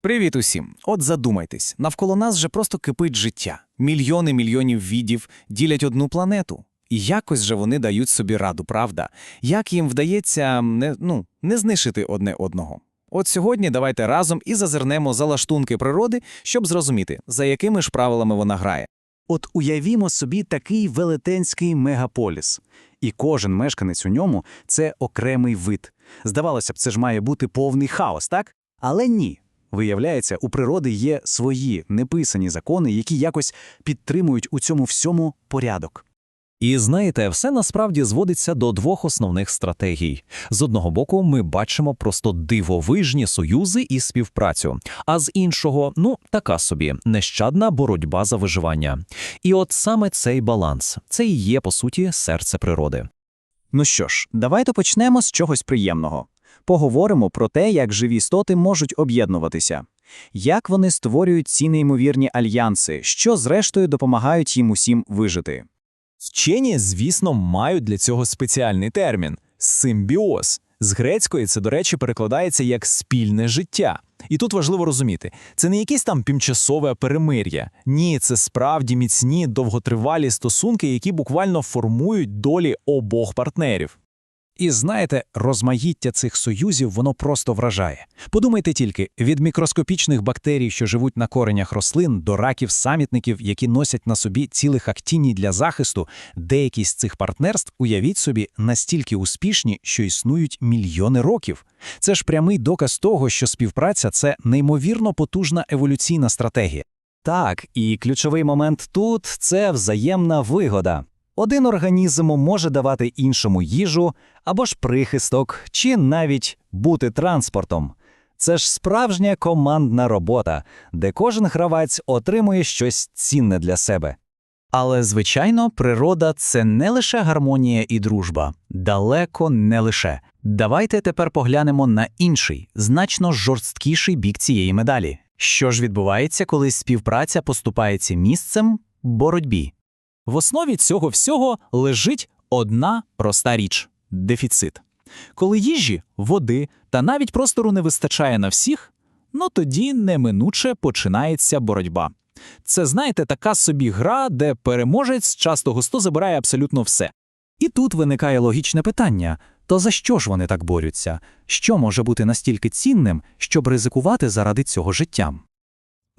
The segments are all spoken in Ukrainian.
Привіт усім! От задумайтесь, навколо нас же просто кипить життя. Мільйони мільйонів відів ділять одну планету. І якось же вони дають собі раду, правда? Як їм вдається не, ну, не знищити одне одного? От сьогодні давайте разом і зазирнемо за лаштунки природи, щоб зрозуміти, за якими ж правилами вона грає. От уявімо собі такий велетенський мегаполіс. І кожен мешканець у ньому – це окремий вид. Здавалося б, це ж має бути повний хаос, так? Але ні. Виявляється, у природи є свої неписані закони, які якось підтримують у цьому всьому порядок. І знаєте, все насправді зводиться до двох основних стратегій. З одного боку, ми бачимо просто дивовижні союзи і співпрацю, а з іншого, ну така собі нещадна боротьба за виживання. І от саме цей баланс це і є по суті серце природи. Ну що ж, давайте почнемо з чогось приємного. Поговоримо про те, як живі істоти можуть об'єднуватися. Як вони створюють ці неймовірні альянси, що зрештою допомагають їм усім вижити. Вчені, звісно, мають для цього спеціальний термін симбіоз. З грецької це, до речі, перекладається як спільне життя. І тут важливо розуміти, це не якесь там тимчасове перемир'я. Ні, це справді міцні, довготривалі стосунки, які буквально формують долі обох партнерів. І знаєте, розмаїття цих союзів воно просто вражає. Подумайте тільки, від мікроскопічних бактерій, що живуть на коренях рослин, до раків-самітників, які носять на собі цілих актіній для захисту, деякі з цих партнерств, уявіть собі, настільки успішні, що існують мільйони років. Це ж прямий доказ того, що співпраця це неймовірно потужна еволюційна стратегія. Так, і ключовий момент тут це взаємна вигода. Один організм може давати іншому їжу або ж прихисток, чи навіть бути транспортом. Це ж справжня командна робота, де кожен гравець отримує щось цінне для себе. Але, звичайно, природа це не лише гармонія і дружба, далеко не лише. Давайте тепер поглянемо на інший, значно жорсткіший бік цієї медалі. Що ж відбувається, коли співпраця поступається місцем боротьбі? В основі цього всього лежить одна проста річ дефіцит. Коли їжі, води та навіть простору не вистачає на всіх, ну тоді неминуче починається боротьба. Це, знаєте, така собі гра, де переможець часто густо забирає абсолютно все. І тут виникає логічне питання: то за що ж вони так борються? Що може бути настільки цінним, щоб ризикувати заради цього життям?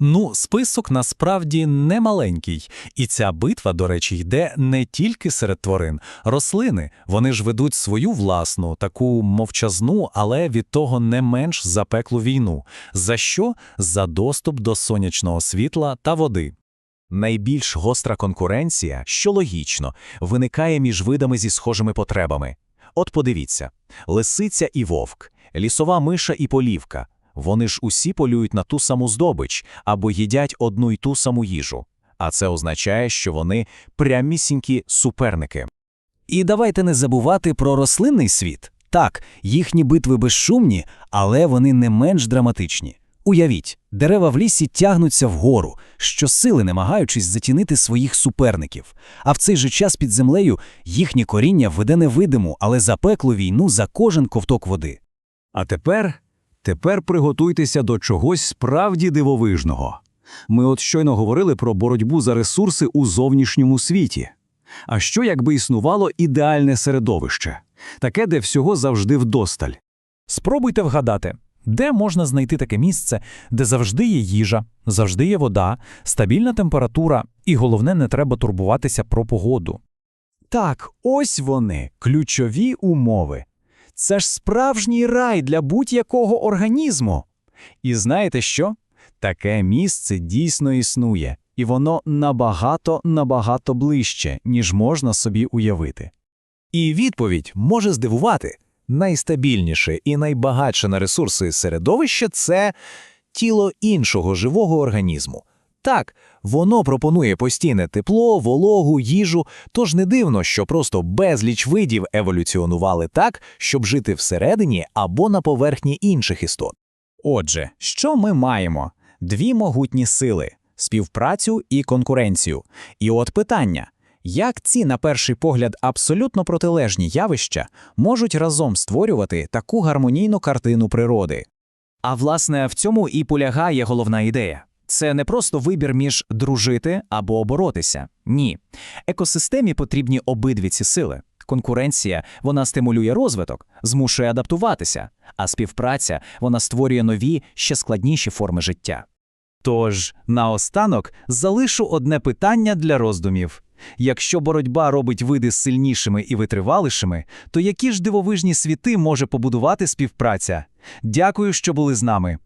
Ну, список насправді не маленький, і ця битва, до речі, йде не тільки серед тварин. Рослини вони ж ведуть свою власну, таку мовчазну, але від того не менш запеклу війну. За що? За доступ до сонячного світла та води. Найбільш гостра конкуренція, що логічно, виникає між видами зі схожими потребами. От подивіться: лисиця і вовк, лісова миша і полівка. Вони ж усі полюють на ту саму здобич або їдять одну й ту саму їжу. А це означає, що вони прямісінькі суперники. І давайте не забувати про рослинний світ. Так, їхні битви безшумні, але вони не менш драматичні. Уявіть, дерева в лісі тягнуться вгору, щосили намагаючись затінити своїх суперників. А в цей же час під землею їхнє коріння веде невидиму, але запеклу війну за кожен ковток води. А тепер, тепер приготуйтеся до чогось справді дивовижного. Ми от щойно говорили про боротьбу за ресурси у зовнішньому світі. А що якби існувало ідеальне середовище, таке, де всього завжди вдосталь? Спробуйте вгадати, де можна знайти таке місце, де завжди є їжа, завжди є вода, стабільна температура, і головне, не треба турбуватися про погоду. Так, ось вони, ключові умови. Це ж справжній рай для будь-якого організму. І знаєте що? Таке місце дійсно існує, і воно набагато набагато ближче, ніж можна собі уявити. І відповідь може здивувати. Найстабільніше і найбагатше на ресурси середовище це тіло іншого живого організму. Так, воно пропонує постійне тепло, вологу, їжу, тож не дивно, що просто безліч видів еволюціонували так, щоб жити всередині або на поверхні інших істот. Отже, що ми маємо? Дві могутні сили співпрацю і конкуренцію. І от питання: як ці, на перший погляд, абсолютно протилежні явища можуть разом створювати таку гармонійну картину природи? А власне, в цьому і полягає головна ідея. Це не просто вибір між дружити або боротися. Ні. Екосистемі потрібні обидві ці сили. Конкуренція вона стимулює розвиток, змушує адаптуватися, а співпраця вона створює нові, ще складніші форми життя. Тож, наостанок залишу одне питання для роздумів. Якщо боротьба робить види сильнішими і витривалішими, то які ж дивовижні світи може побудувати співпраця? Дякую, що були з нами.